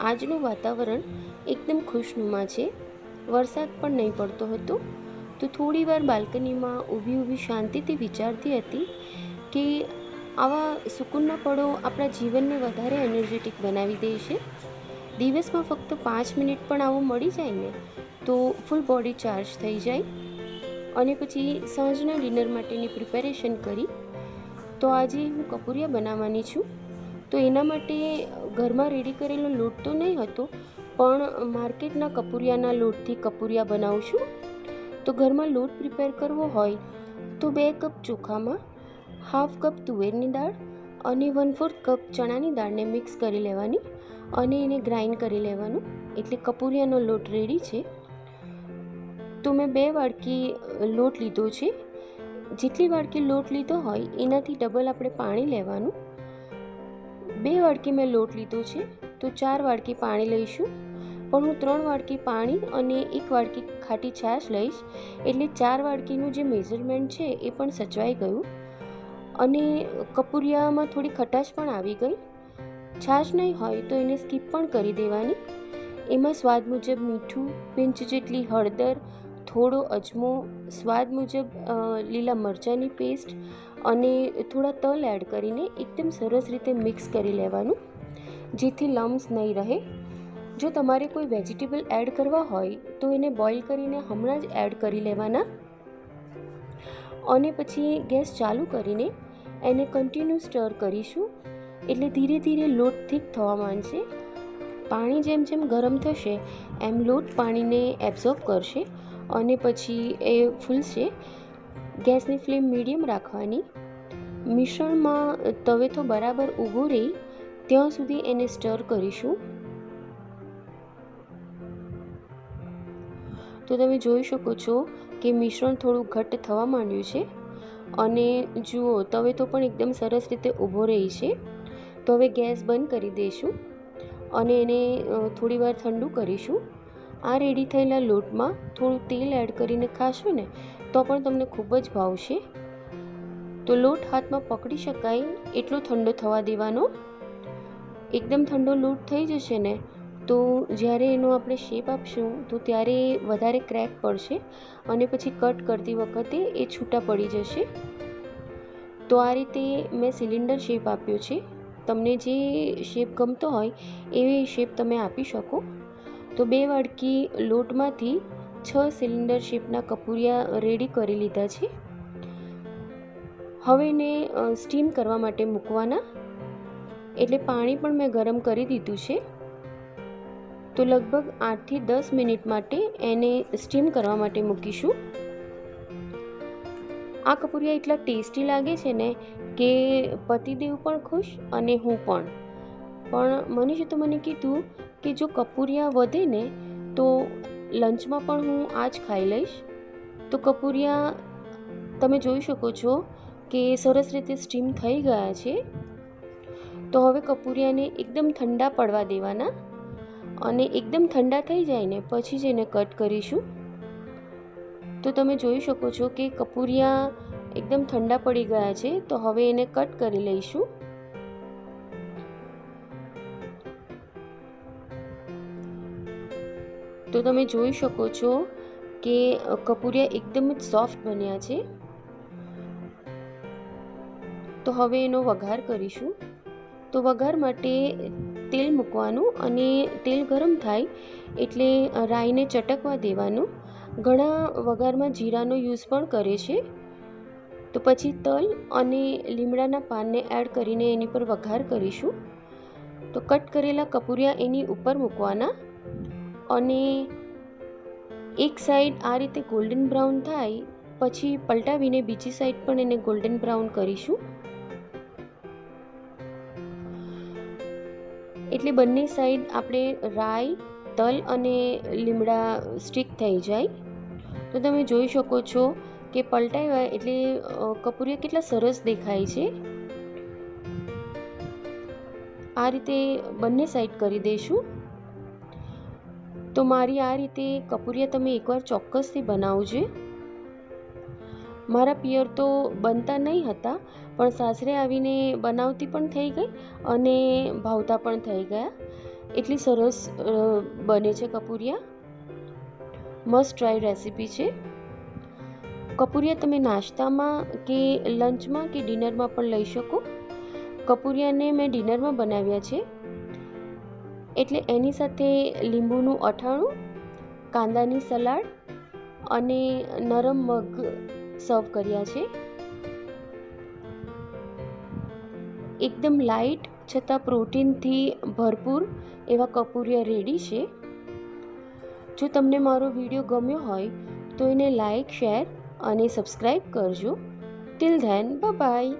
આજનું વાતાવરણ એકદમ ખુશનુમા છે. વરસાદ પણ નહીં પડતો હતો. તો થોડી વાર બાલ્કનીમાં ઊભી ઊભી શાંતિથી વિચારતી હતી કે આવા સુકૂનના પળો આપણા જીવનને વધારે એનર્જેટિક બનાવી દે છે. દિવસમાં ફક્ત પાંચ મિનિટ પણ આવો મળી જાય ને, તો ફૂલ બોડી ચાર્જ થઈ જાય. અને પછી સાંજના ડિનર માટેની પ્રિપેરેશન કરી. તો આજે હું કપૂરિયા બનાવવાની છું. તો એના માટે ઘરમાં રેડી કરેલો લોટ તો નહીં હતો, પણ માર્કેટના કપૂરિયાના લોટથી કપૂરિયા બનાવું છું. તો ઘરમાં લોટ પ્રિપેર કરવો હોય તો બે કપ ચોખામાં હાફ કપ તુવેરની દાળ અને વન ફોર્થ કપ ચણાની દાળને મિક્સ કરી લેવાની અને એને ગ્રાઇન્ડ કરી લેવાનું. એટલે કપૂરિયાનો લોટ રેડી છે. તો મેં બે વાડકી લોટ લીધો છે. જેટલી વાડકી લોટ લીધો હોય એનાથી ડબલ આપણે પાણી લેવાનું. બે વાડકી મેં લોટ લીધો છે, તો ચાર વાડકી પાણી લઈશું. પણ હું ત્રણ વાડકી પાણી અને એક વાડકી ખાટી છાશ લઈશ, એટલે ચાર વાડકીનું જે મેઝરમેન્ટ છે એ પણ સચવાઈ ગયું. અને કપૂરિયામાં થોડી ખટાશ પણ આવી ગઈ. છાશ નહીં હોય તો એને સ્કીપ પણ કરી દેવાની. એમાં સ્વાદ મુજબ મીઠું, પિંચ જેટલી હળદર, થોડો અજમો, સ્વાદ મુજબ લીલા મરચાંની પેસ્ટ અને થોડા તલ એડ કરીને એકદમ સરસ રીતે મિક્સ કરી લેવાનું, જેથી લમ્સ નહીં રહે. જો તમારે કોઈ વેજીટેબલ એડ કરવા હોય, તો એને બોઇલ કરીને હમણાં જ એડ કરી લેવાના. અને પછી ગેસ ચાલુ કરીને એને કન્ટિન્યુ સ્ટર કરીશું, એટલે ધીરે ધીરે લોટ થીક થવા માંડશે. પાણી જેમ જેમ ગરમ થશે, એમ લોટ પાણીને એબ્ઝોર્બ કરશે અને પછી એ ફૂલશે. ગેસની ફ્લેમ મીડિયમ રાખવાની. મિશ્રણમાં તવેથો બરાબર ઊભો રહે, ત્યાં સુધી એને સ્ટર કરીશું. તો તમે જોઈ શકો છો કે મિશ્રણ થોડું ઘટ્ટ થવા માંડ્યું છે. અને જુઓ, તવે તો પણ એકદમ સરસ રીતે ઊભો રહી છે. તો હવે ગેસ બંધ કરી દઈશું અને એને થોડીવાર ઠંડુ કરીશું. આ રેડી થયેલા લોટમાં થોડું તેલ એડ કરીને ખાશો ને તો પણ તમને ખૂબ જ ભાવશે. તો લોટ હાથમાં પકડી શકાય એટલો ઠંડો થવા દેવાનો. એકદમ ઠંડો લોટ થઈ જશે ને, તો જ્યારે એનો આપણે શેપ આપશું, તો ત્યારે વધારે ક્રેક પડશે અને પછી કટ કરતી વખતે એ છૂટા પડી જશે. તો આ રીતે મેં સિલિન્ડર શેપ આપ્યો છે. તમને જે શેપ ગમતો હોય એવી શેપ તમે આપી શકો. તો બે વાડકી લોટમાંથી છ સિલિન્ડર શેપના કપૂરિયા રેડી કરી લીધા છે. હવે એને સ્ટીમ કરવા માટે મૂકવાના. એટલે પાણી પણ મેં ગરમ કરી દીધું છે. તો લગભગ આઠથી દસ મિનિટ માટે એને સ્ટીમ કરવા માટે મૂકીશું. આ કપૂરિયા એટલા ટેસ્ટી લાગે છે ને કે પતિદેવ પણ ખુશ અને હું પણ. પણ મનીષે તો મને કીધું કે જો કપૂરિયા વધે ને તો લંચમાં પણ હું આ જ ખાઈ લઈશ. તો કપૂરિયા, તમે જોઈ શકો છો કે સરસ રીતે સ્ટીમ થઈ ગયા છે. તો હવે કપૂરિયાને એકદમ ઠંડા પડવા દેવાના અને એકદમ ઠંડા થઈ જાય ને પછી જ એને કટ કરીશું. તો તમે જોઈ શકો છો કે કપૂરિયા એકદમ ઠંડા પડી ગયા છે. તો હવે એને કટ કરી લઈશું. તો તમે જોઈ શકો છો કે કપૂરિયા એકદમ જ સોફ્ટ બન્યા છે. તો હવે એનો વઘાર કરીશું. તો વઘાર માટે તેલ મૂકવાનું અને તેલ ગરમ થાય એટલે રાઈને ચટકવા દેવાનું. ઘણા વઘારમાં જીરાનો યુઝ પણ કરે છે. તો પછી તલ અને લીમડાના પાનને એડ કરીને એની પર વઘાર કરીશું. તો કટ કરેલા કપૂરિયા એની ઉપર મૂકવાના. અને એક સાઈડ આ રીતે ગોલ્ડન બ્રાઉન થાય, પછી પલટાવીને બીજી સાઈડ પણ એને ગોલ્ડન બ્રાઉન કરીશું. એટલે બંને સાઈડ આપણે રાઈ, તલ અને લીમડા સ્ટીક થઈ જાય. તો તમે જોઈ શકો છો કે પલટાવ્યા એટલે કપૂરિયા કેટલા સરસ દેખાય છે. આ રીતે બંને સાઈડ કરી દઈશું. તો મારી આ રીતે કપૂરિયા તમે એકવાર ચોક્કસથી બનાવજે. મારા પિયર તો બનતા નહીં હતા, પણ સાસરે આવીને બનાવતી પણ થઈ ગઈ અને ભાવતા પણ થઈ ગયા. એટલી સરસ બને છે કપૂરિયા. મસ્ટ ટ્રાય રેસીપી છે. કપૂરિયા તમે નાસ્તામાં કે લંચમાં કે ડિનરમાં પણ લઈ શકો. કપૂરિયાને મેં ડિનરમાં બનાવ્યા છે. એટલે એની સાથે લીંબુનું અઠાણું કાંદાની સલાડ અને નરમ મગ સર્વ કર્યા છે. એકદમ લાઇટ છતાં પ્રોટીનથી ભરપૂર એવા કપૂરિયા રેડી છે. જો તમને મારો વીડિયો ગમ્યો હોય, તો એને લાઇક શેર અને સબસ્ક્રાઈબ કરજો. Till then bye